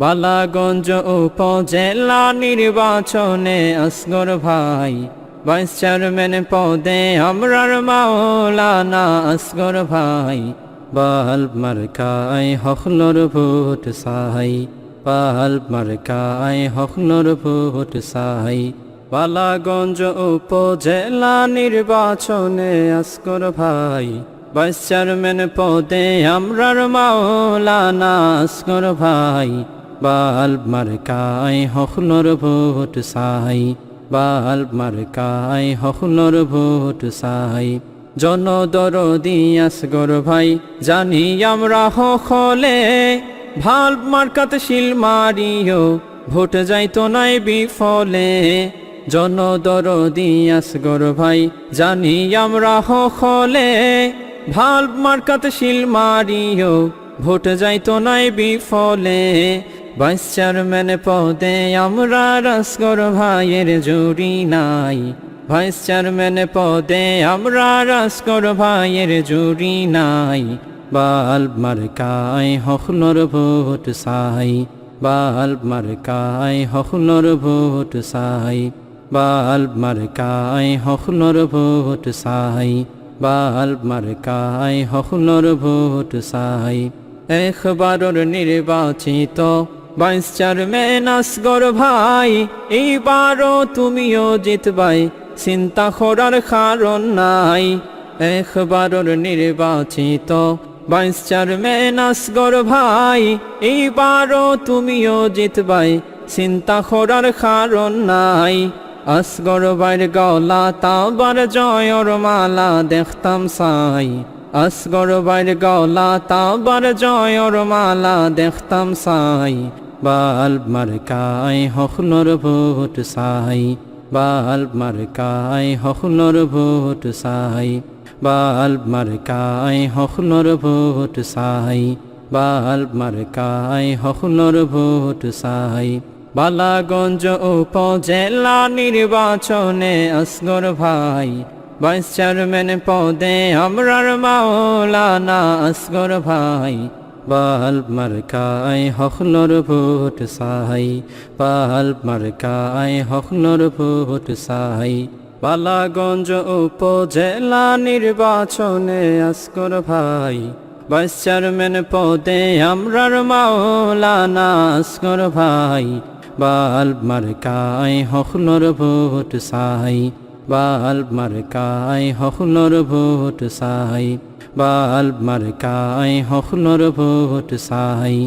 বালাগঞ্জ উপজেলা নির্বাচনে আসগর ভাই, ভাইস চেয়ারম্যান পদে আমরার মাওলানা আসগর ভাই। বাল্ব মার্কায় হখলর ভোট সাহাই বাল্ব মার্কায় হখলর ভোট সাহাই বালাগঞ্জ উপজেলা নির্বাচনে আসগর ভাই, ভাইস চেয়ারম্যান পদে আমরার মাওলানা আসগর ভাই। বাল্ব মার্কায় হখলর ভোট সাহাই বাল্ব মার্কায় হখলর ভোট সাহাই জনদরদি আসগর ভাই, জানি আমরা হখলে ভাল্ব মার্কাত শিল মারিও, ভোট যাইতো নাই বিফলে। জনদরদি আসগর ভাই, জানি আমরা হখলে ভালো মার্কাত শিল মারিও, ভোট যাইতো নাই বিফলে। ভাইস চেয়ারম্যান পদে আমরা রাসগর ভাইয়ের জুড়ি নাই। ভাইস চেয়ারম্যান পদে আমরা রাসগর ভাইয়ের জুড়ি নাই। বাল্ব মার্কায় হখলর ভোট সাই বাল্ব মার্কায় হখলর ভোট সাই বাল্ব মার্কায় হখলর ভোট সাই বাল্ব মার্কায় হখলর ভোট সাই একবারর নির্বাচিত বাইশ চেয়ারম্যান আসগর ভাই, এইবারও তুমিও জিতবাই, চিন্তা করার কারণ নাই। একবারর নির্বাচিত বাইশ চেয়ারম্যান আসগর ভাই, এইবারও তুমিও জিতবাই, চিন্তা করার কারণ নাই। আসগর বাইর গলা তাবার জয়র মালা দেখতাম সাই আসগর বাইর গলা তাবার জয়র মালা দেখতাম সাই বাল্ব মার্কায় হখলর ভোট সাই বাল্ব মার্কায় হখলর ভোট সাই বাল্ব মার্কায় হখলর ভোট সাই বাল্ব মার্কায় হখলর ভোট সাই। বালাগঞ্জ উপজেলা নির্বাচনে আসগর ভাই, ভাইস চেয়ারম্যান পদে আমরার মাওলানা আসগর ভাই। বাল্ব মার্কায় হখলর ভোট সাহাই বাল্ব মার্কায় হখলর ভোট সাহাই। বালাগঞ্জ উপজেলা নির্বাচনে আসগর ভাই, ভাইস চেয়ারম্যান পদে আমরার মাওলানা আসগর ভাই। বাল্ব মার্কায় হখলর ভোট সাহাই বাল্ব মার্কায় হখলর ভোট সাহাই। বাল্ব মার্কায় হখলর ভোট সাহাই